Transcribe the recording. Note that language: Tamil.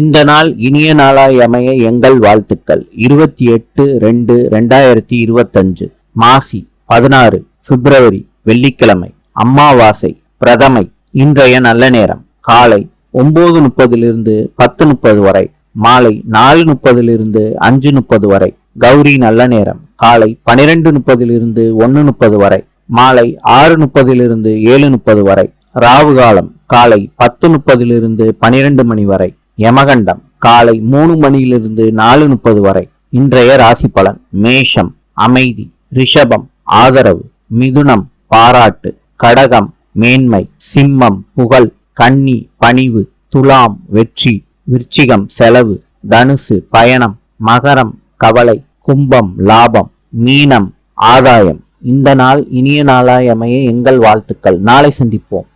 இந்த நாள் இனிய நாளாய் அமைய எங்கள் வாழ்த்துக்கள். இருபத்தி எட்டு ரெண்டு ரெண்டாயிரத்தி இருபத்தஞ்சு மாசி பதினாறு பிப்ரவரி வெள்ளிக்கிழமை அம்மாவாசை பிரதமை இன்றைய நல்ல நேரம். காலை ஒன்பது முப்பதிலிருந்து பத்து முப்பது வரை மாலை நாலு முப்பதிலிருந்து அஞ்சு முப்பது வரை கௌரி நல்ல நேரம். காலை பனிரெண்டு முப்பதிலிருந்து ஒன்று முப்பது வரை மாலை ஆறு முப்பதிலிருந்து ஏழு முப்பது வரை ராவு காலம் காலை பத்து முப்பதிலிருந்து பனிரெண்டு மணி வரை. யமகண்டம் காலை மூணு மணியிலிருந்து நாலு முப்பது வரை. இன்றைய ராசி பலன் மேஷம் அமைதி ரிஷபம் ஆதரவு மிதுனம் பாராட்டு கடகம் மேன்மை சிம்மம் புகழ் கன்னி பணிவு துலாம் வெற்றி விருச்சிகம் செலவு தனுசு பயணம் மகரம் கவலை கும்பம் லாபம் மீனம் ஆதாயம். இந்த நாள் இனிய நாளாய் அமைய எங்கள் வாழ்த்துக்கள். நாளை சந்திப்போம்.